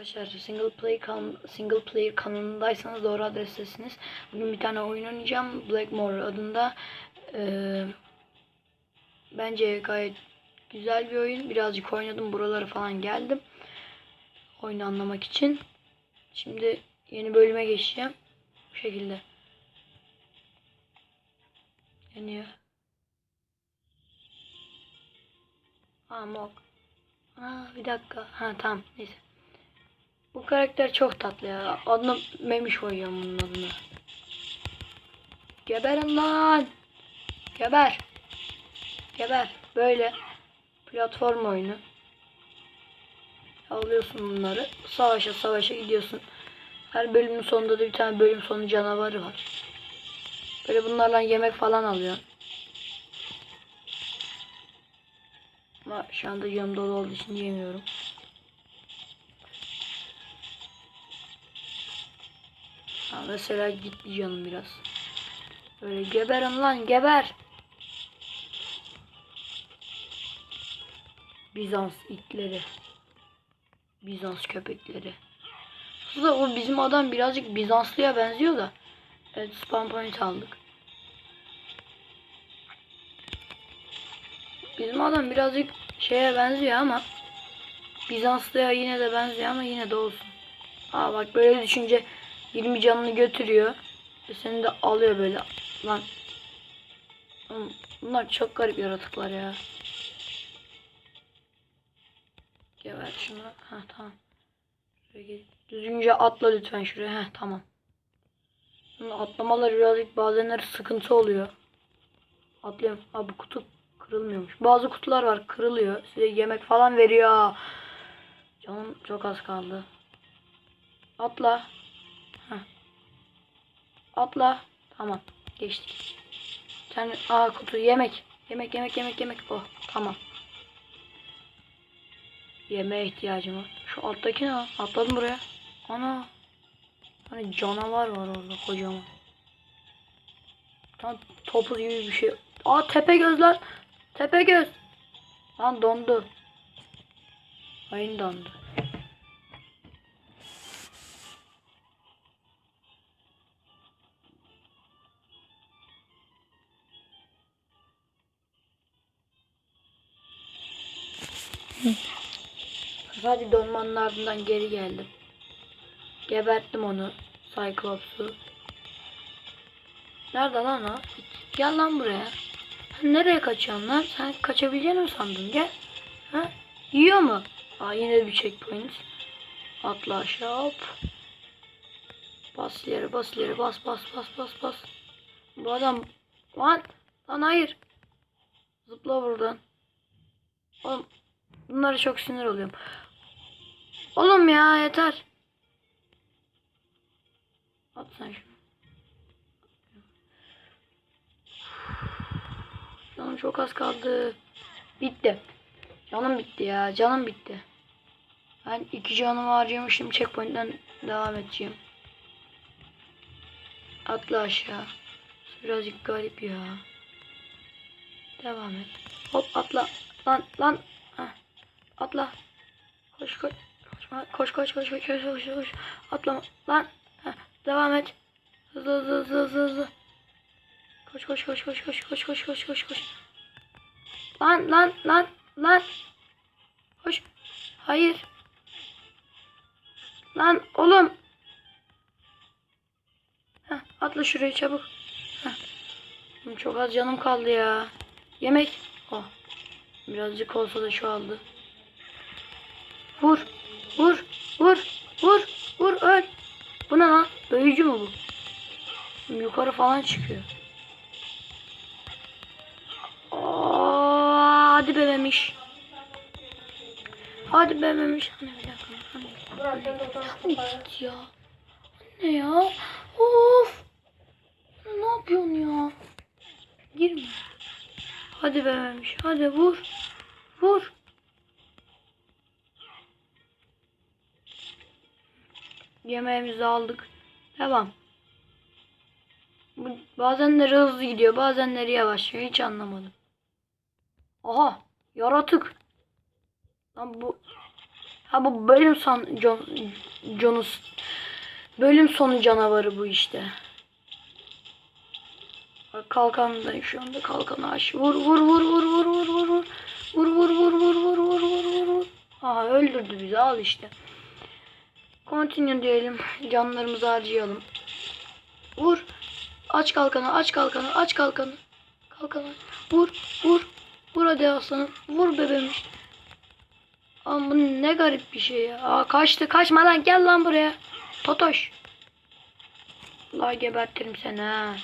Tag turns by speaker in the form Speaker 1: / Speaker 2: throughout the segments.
Speaker 1: Arkadaşlar single play kan single player kanalındaysanız doğru adrestesiniz. Bugün bir tane oyun oynayacağım. Blackmore adında. Ee, bence gayet güzel bir oyun. Birazcık oynadım. Buralara falan geldim. Oyunu anlamak için. Şimdi yeni bölüme geçeceğim. Bu şekilde. Yanıyor. Aa mok. Aa bir dakika. Ha tamam neyse. Bu karakter çok tatlı ya. Adını Memiş koyuyorum bunun adını. Geberin lan. Geber. Geber. Böyle. Platform oyunu. Alıyorsun bunları. Savaşa savaşa gidiyorsun. Her bölümün sonunda da bir tane bölüm sonu canavarı var. Böyle bunlarla yemek falan alıyorsun. Ama şu anda yanım dolu olduğu için yemiyorum. Ha, mesela gitti canım biraz. Böyle geberin lan geber. Bizans itleri. Bizans köpekleri. Aslında o bizim adam birazcık Bizanslıya benziyor da. Evet spam point aldık. Bizim adam birazcık şeye benziyor ama Bizanslıya yine de benziyor ama yine de olsun. Aa bak böyle düşünce 20 canını götürüyor. Ve seni de alıyor böyle. Lan. Bunlar çok garip yaratıklar ya. Geber şunu. Ha tamam. Düzgünce atla lütfen şuraya. Heh tamam. Bunun atlamaları birazcık bazenleri sıkıntı oluyor. Atlıyorum. Aa bu kutu kırılmıyormuş. Bazı kutular var kırılıyor. Size yemek falan veriyor. Canım çok az kaldı. Atla. Atla. Tamam. Geçtik. Sen aa kutu yemek. Yemek yemek yemek yemek. Oh tamam. Yemeğe ihtiyacım var. Şu alttaki ne? Atladım buraya. Ana. Hani canavar var orada kocaman. Tam topuz gibi bir şey. Aa tepe gözler. Tepe göz. Lan dondu. Ayın dondu. Hadi donmanın ardından geri geldim. Geberttim onu. Cyclops'u. Nerede lan o? Gel lan buraya. Sen nereye kaçıyorsun lan? Sen kaçabileceğini mi sandın? Gel. Ha? Yiyor mu? Aa yine bir checkpoint. Atla aşağı hop. Bas yere bas yere bas bas bas bas bas. Bu adam lan lan hayır. Zıpla buradan. Oğlum bunlara çok sinir oluyorum. Oğlum ya yeter. At sen şunu. Canım çok az kaldı. Bitti. Canım bitti ya. Canım bitti. Ben iki canımı harcamışım. Checkpoint'ten devam edeceğim. Atla aşağı. Birazcık garip ya. Devam et. Hop atla. Lan lan. Atla. Koş koş. Koşma. Koş koş koş koş koş koş koş. Atlama. Lan. Heh. Devam et. Hızlı hızlı hızlı hızlı hızlı. Koş koş koş koş koş koş koş koş koş koş. Lan lan lan lan. Koş. Hayır. Lan oğlum. Heh, atla şuraya çabuk. Heh. Çok az canım kaldı ya. Yemek. Oh. Birazcık olsa da şu aldı. Vur. Vur. Vur. Vur. Vur. Öl. Bu ne lan? Büyücü mü bu? Yukarı falan çıkıyor. Aa, hadi bebemiş. Hadi bebemiş. Anne bir dakika. Anne git ya. Anne ya. Of. Ne yapıyorsun ya? Girme. Hadi bebemiş. Hadi vur. Vur. Yemeğimizi aldık. Bu bazenleri hızlı gidiyor, bazenleri yavaşlıyor. Hiç anlamadım. Aha, yaratık. Lan bu Ha bu bölüm son John, Jonas bölüm sonu canavarı bu işte. Bak kalkanındayım şu anda kalkanı aç. Vur vur vur vur vur vur vur. Vur vur vur vur vur vur vur vur vur. Aha öldürdü bizi al işte. Continue diyelim. Canlarımızı harcayalım. Vur. Aç kalkanı aç kalkanı aç kalkanı. Kalkanı. Vur vur. Vur hadi aslanım. Vur bebeğim. Ama bu ne garip bir şey ya. Aa, kaçtı kaçma lan gel lan buraya. Totoş. Allah gebertirim seni ha.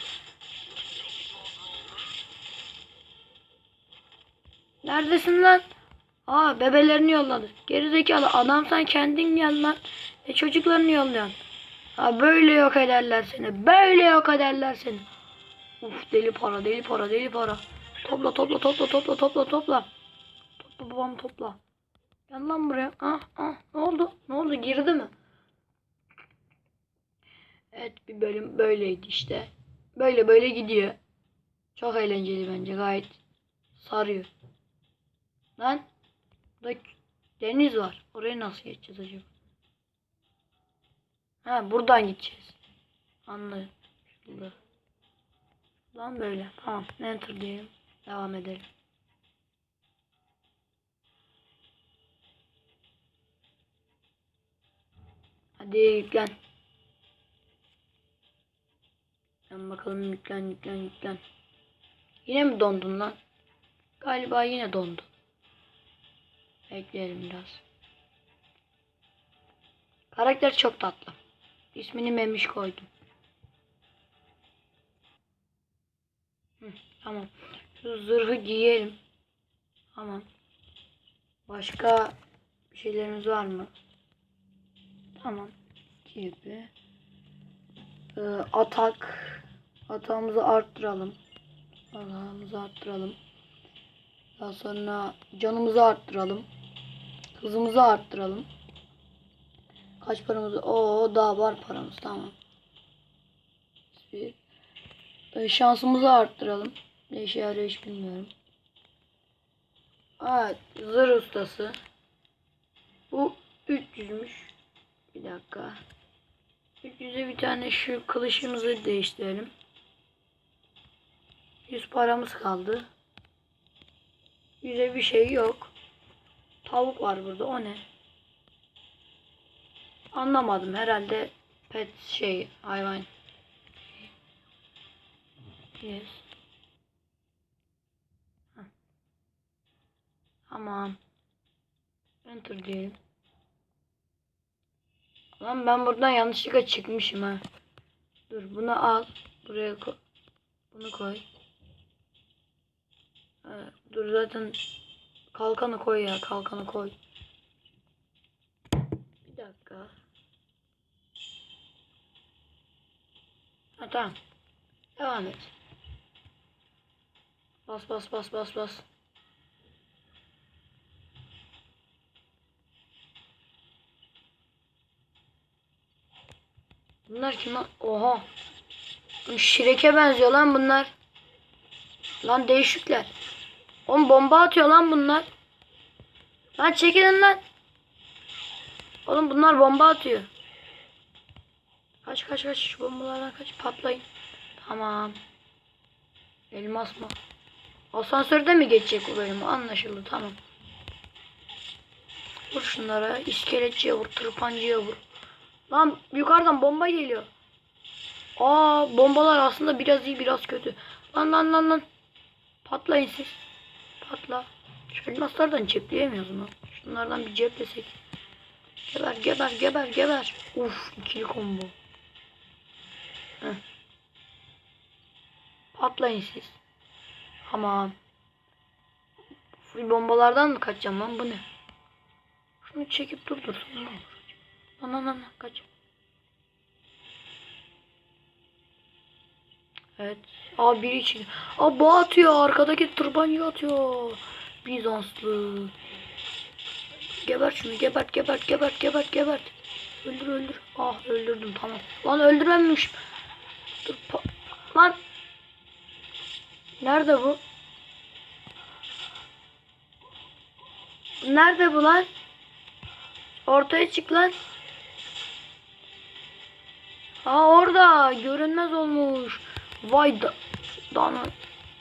Speaker 1: Neredesin lan? Aa bebelerini yolladı. Gerizekalı adam sen kendin gel lan. E çocuklarını yolluyorsun. Ha böyle yok ederler seni. Böyle yok ederler seni. Uf deli para deli para deli para. Topla topla topla topla topla topla. Topla babam topla. Gel lan buraya. Ah ah ne oldu? Ne oldu girdi mi? Evet bir bölüm böyleydi işte. Böyle böyle gidiyor. Çok eğlenceli bence gayet sarıyor. Lan burada deniz var. Oraya nasıl geçeceğiz acaba? Ha buradan gideceğiz. Anladım. Şurada. Lan böyle. Tamam. Enter diyelim. Devam edelim. Hadi yüklen. Ben bakalım yüklen yüklen yüklen. Yine mi dondun lan? Galiba yine dondu. Bekleyelim biraz. Karakter çok tatlı. İsmini Memiş koydum. Hı, tamam. Şu zırhı giyelim. Tamam. Başka bir şeylerimiz var mı? Tamam. Gibi. Ee, atak. Atağımızı arttıralım. Atağımızı arttıralım. Daha sonra canımızı arttıralım. Hızımızı arttıralım. Kaç paramız? Oo daha var paramız tamam. Bir. Ee, şansımızı arttıralım. Ne işe yarıyor hiç bilmiyorum. Evet zırh ustası. Bu 300'müş. Bir dakika. 300'e bir tane şu kılıçımızı değiştirelim. 100 paramız kaldı. Yüze bir şey yok. Tavuk var burada. O ne? Anlamadım. Herhalde pet şey hayvan. Yes. Heh. Tamam. Enter diyelim. Lan ben buradan yanlışlıkla çıkmışım ha. Dur bunu al. Buraya koy. Bunu koy. Evet, dur zaten kalkanı koy ya kalkanı koy. Bir dakika. Ha tamam. Devam et. Bas bas bas bas bas. Bunlar kim lan? Oha. Şireke benziyor lan bunlar. Lan değişikler. Oğlum bomba atıyor lan bunlar. Lan çekilin lan. Oğlum bunlar bomba atıyor. Kaç kaç kaç şu bombalardan kaç patlayın. Tamam. Elmas mı? Asansörde mi geçecek bu bölüm? Anlaşıldı tamam. Vur şunlara. İskeletçiye vur. Tırpancıya vur. Lan yukarıdan bomba geliyor. Aa bombalar aslında biraz iyi biraz kötü. Lan lan lan lan. Patlayın siz. Patla. Şu elmaslardan cepleyemiyoruz mu? Şunlardan bir ceplesek. Geber geber geber geber. Uf ikili combo. Patlayın siz. Aman. Full bombalardan mı kaçacağım lan bu ne? Şunu çekip durdursun ne olur. Lan lan lan kaç. Evet. Aa biri için. Aa bu atıyor. Arkadaki tırbancı atıyor. Bizanslı. Gebert şunu. Gebert gebert gebert gebert gebert. Öldür öldür. Ah öldürdüm tamam. Lan öldürememişim. Dur. Lan. Nerede bu? Nerede bu lan? Ortaya çık lan. Aa orada görünmez olmuş. Vay da dana.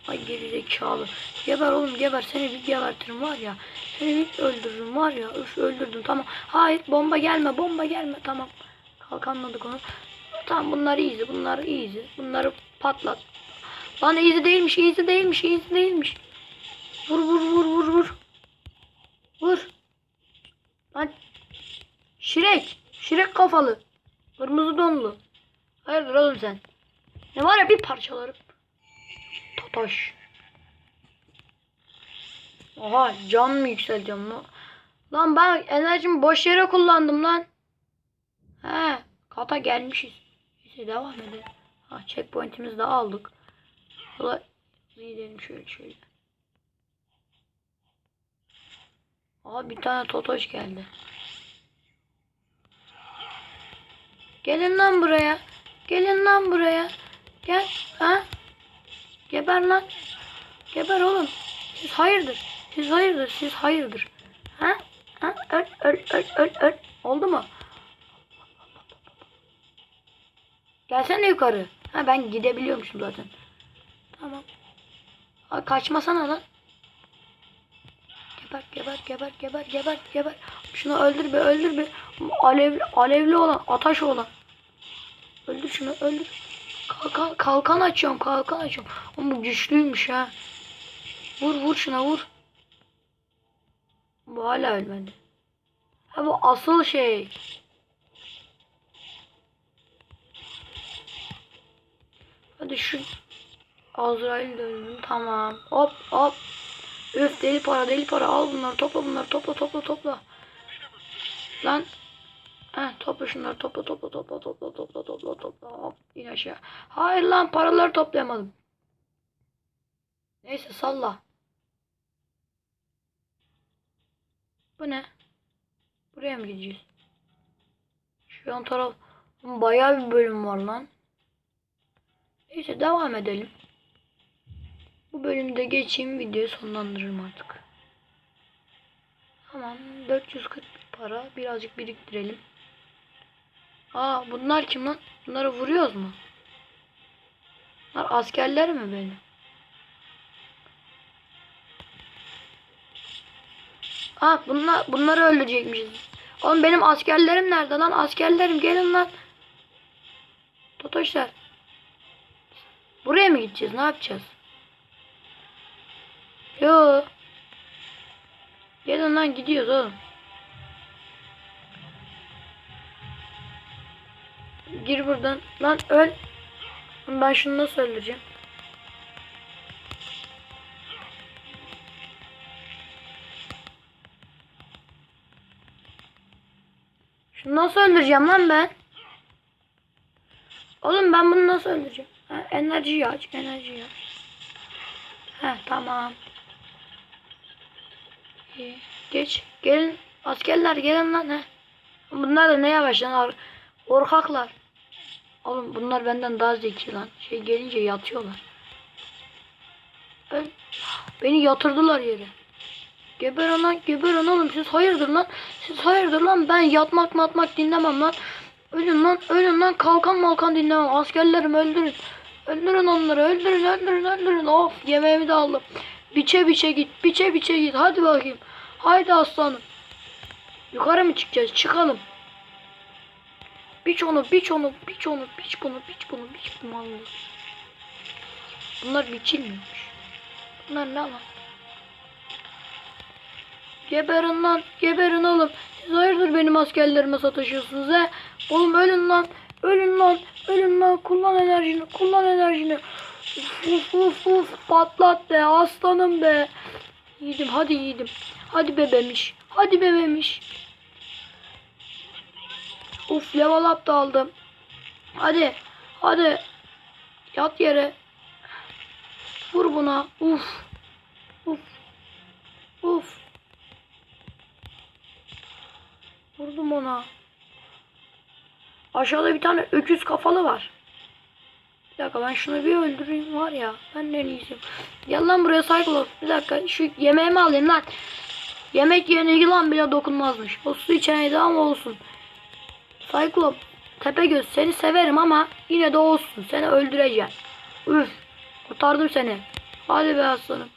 Speaker 1: Ay geri zekalı. Geber oğlum geber seni bir gebertirim var ya. Seni bir öldürürüm var ya. Üf öldürdüm tamam. Hayır bomba gelme bomba gelme tamam. Kalkanladık onu. Tamam bunlar easy bunlar easy. Bunları patlat. Lan easy değilmiş easy değilmiş easy değilmiş. Vur vur vur vur vur. Vur. Lan. Şirek. Şirek kafalı. Kırmızı donlu. Hayırdır oğlum sen? Ne var ya bir parçalarım. Totoş. Oha can mı yükselteceğim lan? Lan ben enerjimi boş yere kullandım lan. He kata gelmişiz. Devam edelim. Ha checkpoint'imizi de aldık. Yola gidelim şöyle şöyle. Aa bir tane totoş geldi. Gelin lan buraya. Gelin lan buraya. Gel. Ha? Geber lan. Geber oğlum. Siz hayırdır. Siz hayırdır. Siz hayırdır. Ha? Ha? Öl öl öl öl öl. Oldu mu? Gelsene yukarı. Ha ben gidebiliyormuşum zaten. Tamam. Ay kaçmasana lan. Geber geber geber geber geber geber. Şunu öldür be öldür be. Alevli, alevli olan ataş olan. Öldür şunu öldür. Kalkan, kalkan açıyorum kalkan açıyorum. Ama bu güçlüymüş ha. Vur vur şuna vur. Bu hala ölmedi. Ha bu asıl şey. Hadi şu Azrail dönün tamam. Hop hop. Öf deli para deli para al bunları topla bunları topla topla topla. Lan. Heh, topla şunları topla topla topla topla topla topla topla hop in aşağı. Hayır lan paraları toplayamadım. Neyse salla. Bu ne? Buraya mı gideceğiz? Şu an taraf bayağı bir bölüm var lan. Neyse devam edelim. Bu bölümde geçeyim videoyu sonlandırırım artık. Tamam 440 para birazcık biriktirelim. Aa bunlar kim lan? Bunları vuruyoruz mu? Bunlar askerler mi benim? Aa bunlar bunları öldürecekmişiz. Oğlum benim askerlerim nerede lan? Askerlerim gelin lan. Totoşlar. Buraya mı gideceğiz? Ne yapacağız? Yo. Gelin lan gidiyoruz oğlum. Gir buradan. Lan öl. Ben şunu nasıl öldüreceğim? Şunu nasıl öldüreceğim lan ben? Oğlum ben bunu nasıl öldüreceğim? Ha, enerjiyi aç, enerjiyi aç. He tamam. İyi. Geç. Gelin. Askerler gelin lan he. Bunlar da ne yavaş lan. ar- Korkaklar. Oğlum bunlar benden daha zeki lan. Şey gelince yatıyorlar. Öl. Beni yatırdılar yere. Geber lan geber lan oğlum siz hayırdır lan. Siz hayırdır lan ben yatmak matmak dinlemem lan. Ölün lan ölün lan kalkan malkan dinlemem. Askerlerim öldürün. Öldürün onları öldürün öldürün öldürün. Of yemeğimi de aldım. Biçe biçe git biçe biçe git. Hadi bakayım. Haydi aslanım. Yukarı mı çıkacağız? Çıkalım. Biç onu, biç onu, biç onu, biç bunu, biç bunu, biç bunu. Vallahi. Bunlar biçilmiyormuş. Bunlar ne lan? Geberin lan, geberin oğlum. Siz hayırdır benim askerlerime sataşıyorsunuz he? Oğlum ölün lan, ölün lan, ölün lan. Kullan enerjini, kullan enerjini. Uf uf uf patlat be aslanım be. Yiğidim hadi yiğidim. Hadi bebemiş. Hadi bebemiş. Uf level up da aldım. Hadi. Hadi. Yat yere. Vur buna. Uf. Uf. Uf. Vurdum ona. Aşağıda bir tane öküz kafalı var. Bir dakika ben şunu bir öldüreyim var ya. Ben ne iyisiyim. Gel lan buraya Cyclops. Bir dakika şu yemeğimi alayım lan. Yemek yerine yılan bile dokunmazmış. O su içeneydi ama olsun. Cyclop Tepegöz seni severim ama yine de olsun. Seni öldüreceğim. Üf. Kurtardım seni. Hadi be aslanım.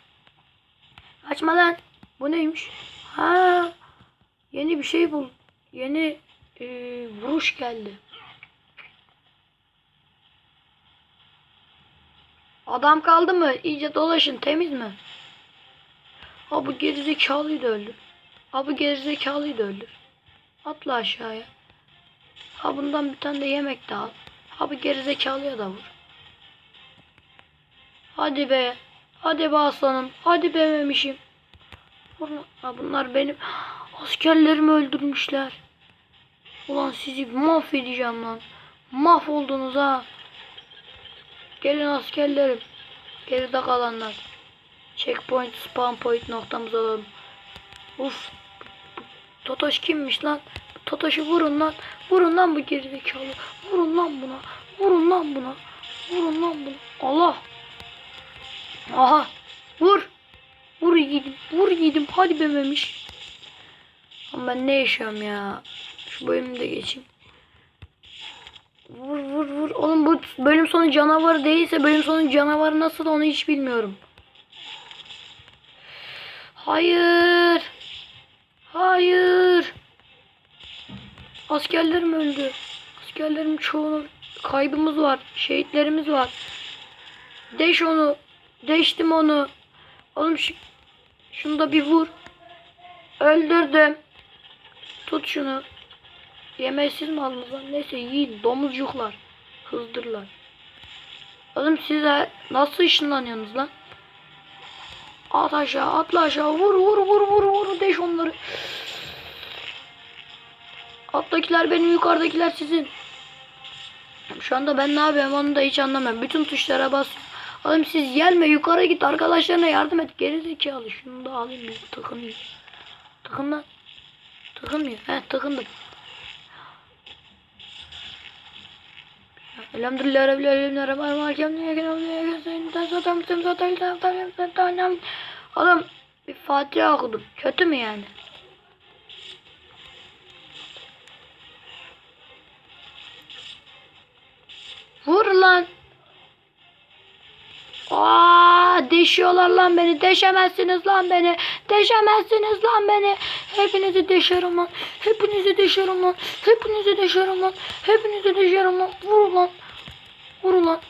Speaker 1: Kaçma lan. Bu neymiş? Ha. Yeni bir şey bul. Yeni e, vuruş geldi. Adam kaldı mı? İyice dolaşın. Temiz mi? Ha bu gerizekalıyı da öldür. Ha bu gerizekalıyı da öldür. Atla aşağıya. Ha bundan bir tane de yemek de al. Ha bu gerizekalıya da vur. Hadi be. Hadi be aslanım. Hadi be memişim. Ha bunlar benim askerlerimi öldürmüşler. Ulan sizi mahvedeceğim lan. Mahvoldunuz ha. Gelin askerlerim. Geride kalanlar. Checkpoint, spawn point noktamızı alalım. Uf. Totoş kimmiş lan? Totoş'u vurun lan. Vurun lan bu gerizekalı. Vurun lan buna. Vurun lan buna. Vurun lan buna. Allah. Aha. Vur. Vur yiğidim. Vur yiğidim. Hadi bememiş. Ama ben ne yaşıyorum ya. Şu bölümü de geçeyim. Vur vur vur. Oğlum bu bölüm sonu canavarı değilse bölüm sonu canavarı nasıl onu hiç bilmiyorum. Hayır. Hayır. Askerlerim öldü. Askerlerim çoğunu kaybımız var. Şehitlerimiz var. Deş onu. Deştim onu. Oğlum şu, şunu da bir vur. Öldürdüm. Tut şunu. Yemeğsiz mi aldınız lan? Neyse yiyin. Domuzcuklar. Hızdırlar. Oğlum siz ha- nasıl ışınlanıyorsunuz lan? At aşağı, atla aşağı. Vur vur vur vur vur. Deş onları. Alttakiler benim, yukarıdakiler sizin. Şu anda ben ne yapıyorum onu da hiç anlamıyorum. Bütün tuşlara bas. Oğlum siz gelme yukarı git arkadaşlarına yardım et. Geri zekalı. Şunu da alayım bir takınayım. Takın lan. Takınmıyor. He takındım. Elhamdülillah Rabbil Alemin Rahman Hakem diye zaten Oğlum bir Fatiha okudum. Kötü mü yani? Vur lan. Aa, deşiyorlar lan beni. Deşemezsiniz lan beni. Deşemezsiniz lan beni. Hepinizi deşerim lan. Hepinizi deşerim lan. Hepinizi deşerim lan. Hepinizi deşerim lan. Vur lan. Vur lan.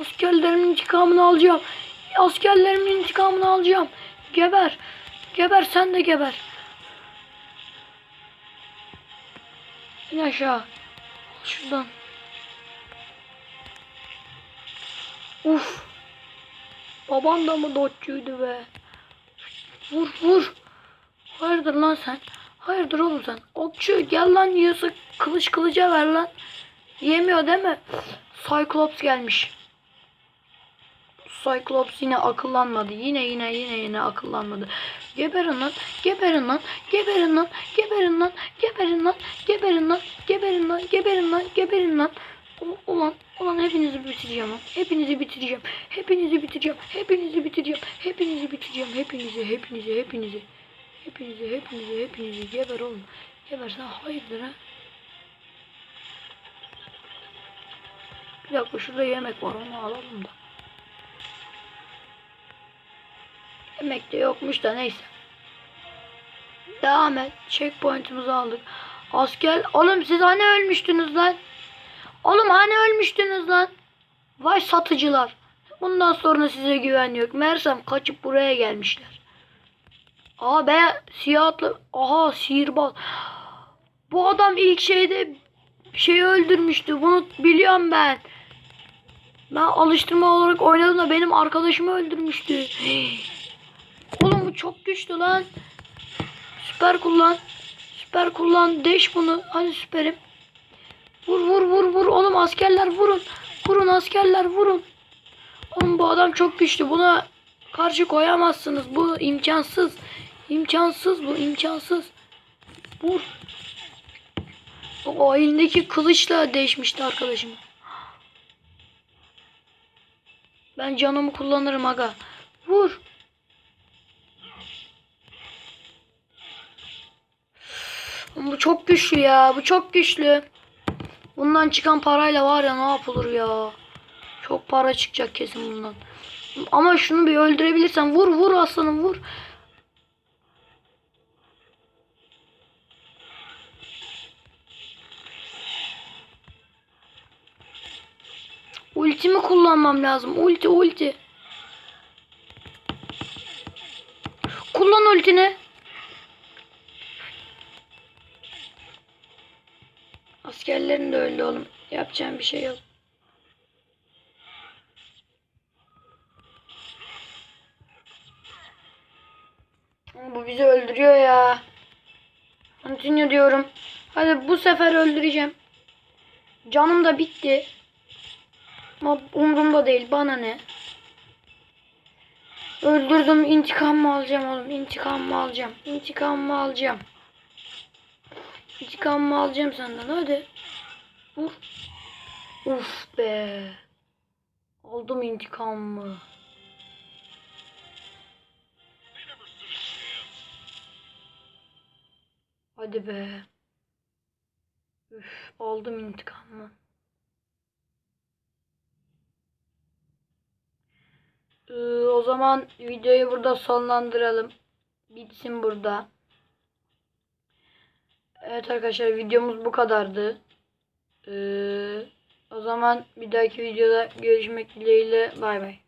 Speaker 1: Askerlerimin intikamını alacağım. Askerlerimin intikamını alacağım. Geber. Geber sen de geber. İn aşağı. Şuradan. Uf. Baban da mı dotçuydu be? Vur vur. Hayırdır lan sen? Hayırdır oğlum sen? Okçu gel lan yiyorsa kılıç kılıca ver lan. Yemiyor değil mi? Cyclops gelmiş. Cyclops yine akıllanmadı. Yine yine yine yine akıllanmadı. Geberin lan. Geberin lan. Geberin lan. Geberin lan. Geberin lan. Geberin lan. Geberin lan. Geberin lan. Geberin lan. Ulan, ulan hepinizi bitireceğim. Hepinizi bitireceğim. Hepinizi bitireceğim. Hepinizi bitireceğim. Hepinizi bitireceğim. Hepinizi, hepinizi, hepinizi. Hepinizi, hepinizi, hepinizi. Geber oğlum. Geber sen hayırdır ha? Bir şurada yemek var onu alalım da. Yemek de yokmuş da neyse. Devam et. Checkpoint'imizi aldık. Asker oğlum siz hani ölmüştünüz lan? Oğlum hani ölmüştünüz lan? Vay satıcılar. Bundan sonra size güven yok. Meğersem kaçıp buraya gelmişler. Aa be siyah atlı. Aha sihirbaz. Bu adam ilk şeyde şeyi öldürmüştü. Bunu biliyorum ben. Ben alıştırma olarak oynadım da benim arkadaşımı öldürmüştü. Oğlum bu çok güçlü lan. Süper kullan. Süper kullan. Deş bunu. Hadi süperim. Vur vur vur vur. Oğlum askerler vurun. Vurun askerler vurun. Oğlum bu adam çok güçlü. Buna karşı koyamazsınız. Bu imkansız. İmkansız bu imkansız. Vur. O elindeki kılıçla değişmişti arkadaşım. Ben canımı kullanırım aga. Vur. Bu çok güçlü ya. Bu çok güçlü. Bundan çıkan parayla var ya ne yapılır ya. Çok para çıkacak kesin bundan. Ama şunu bir öldürebilirsen vur vur aslanım vur. Ultimi kullanmam lazım. Ulti ulti. Kullan ultini. Askerlerin de öldü oğlum. Yapacağım bir şey yok. Bu bizi öldürüyor ya. Continue diyorum. Hadi bu sefer öldüreceğim. Canım da bitti. Ama umurumda değil. Bana ne? Öldürdüm. intikam mı alacağım oğlum? İntikam mı alacağım? İntikam mı alacağım? İntikam mı alacağım senden? Hadi. Vur. Uf be. Aldım intikamımı. Hadi be. Üf, aldım intikamımı. Ee, o zaman videoyu burada sonlandıralım. Bitsin burada. Evet arkadaşlar videomuz bu kadardı. Ee, o zaman bir dahaki videoda görüşmek dileğiyle bay bay.